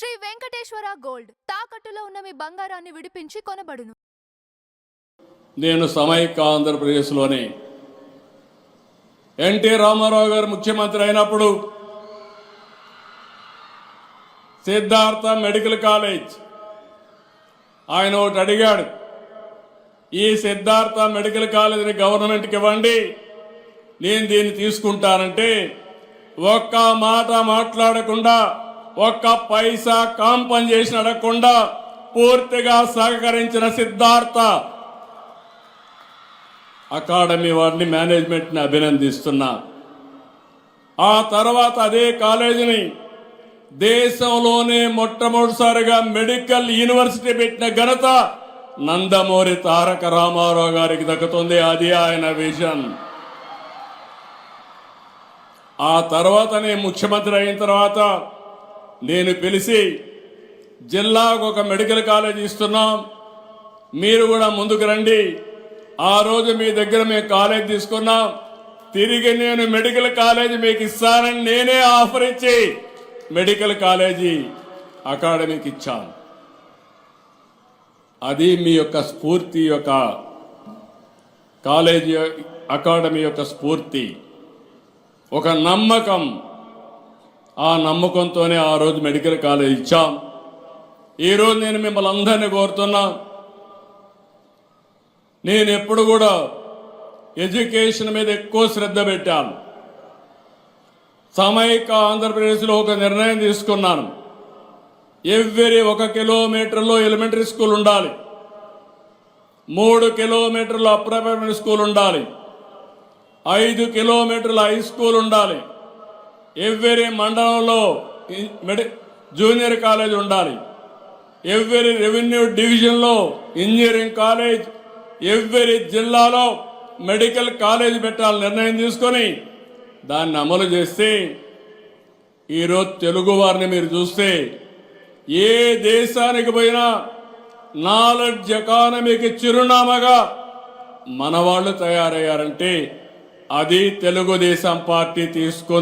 Shri Venkateswara gold. తాకట్టులో ఉన్న మీ బంగారాన్ని విడిపించి కొనబడును. నేను సమైక్య ఆంధ్రప్రదేశ్లోని ఎన్టీ రామారావు గారు ముఖ్యమంత్రి అయినప్పుడు సిద్ధార్థ మెడికల్ కాలేజ్. ఆయన ఒకటి అడిగాడు ఈ సిద్ధార్థ మెడికల్ కాలేజీని గవర్నమెంట్కి ఇవ్వండి నేను దీన్ని తీసుకుంటానంటే ఒక్క మాట మాట్లాడకుండా ఒక్క పైసా కాంపన్సేషన్ అడగకుండా పూర్తిగా సహకరించిన సిద్ధార్థ అకాడమీ వారిని మేనేజ్మెంట్ని అభినందిస్తున్నా. ఆ తర్వాత అదే కాలేజీని దేశంలోనే మొట్టమొదటిసారిగా మెడికల్ యూనివర్సిటీ పెట్టిన ఘనత నందమూరి తారక రామారావు గారికి దక్కుతుంది. అది ఆయన విజన్. ఆ తర్వాత నేను ముఖ్యమంత్రి అయిన తర్వాత నేను పిలిచి జిల్లాకు ఒక మెడికల్ కాలేజ్ ఇస్తున్నాం. మీరు కూడా ముందుకు రండి. ఆ రోజు మీ దగ్గర మేము కాలేజ్ తీసుకున్నాం. తిరిగి నేను మెడికల్ కాలేజ్ మీకు ఇస్తానని నేనే ఆఫర్ ఇచ్చి మెడికల్ కాలేజీ అకాడమీకి ఇచ్చాను. అది మీ యొక్క స్ఫూర్తి యొక్క కాలేజీ అకాడమీ యొక్క స్ఫూర్తి. ఒక నమ్మకం. ఆ నమ్మకంతోనే ఆ రోజు మెడికల్ కాలేజ్ ఇచ్చాం. ఈరోజు నేను మిమ్మల్ని అందరినీ కోరుతున్నా. నేను ఎప్పుడు కూడా ఎడ్యుకేషన్ మీద ఎక్కువ శ్రద్ధ పెట్టాను. సమైక్య ఆంధ్రప్రదేశ్లో ఒక నిర్ణయం తీసుకున్నాను. ఎవ్రీ ఒక కిలోమీటర్లో ఎలిమెంటరీ స్కూల్ ఉండాలి. మూడు కిలోమీటర్లు అప్పర్ స్కూల్ ఉండాలి. ఐదు కిలోమీటర్ల హై స్కూల్ ఉండాలి. ఎవ్రీ మండలంలో మెడి జూనియర్ కాలేజ్ ఉండాలి. ఎవ్రీ రెవెన్యూ డివిజన్లో ఇంజనీరింగ్ కాలేజ్ ఎవ్రీ జిల్లాలో మెడికల్ కాలేజ్ పెట్టాలని నిర్ణయం తీసుకొని దాన్ని అమలు చేస్తే ఈరోజు తెలుగు వారిని మీరు చూస్తే ఏ దేశానికి పోయినా నాలెడ్జ్ ఎకానమీకి చిరునామాగా మన వాళ్ళు తయారయ్యారంటే అది తెలుగుదేశం పార్టీ తీసుకొని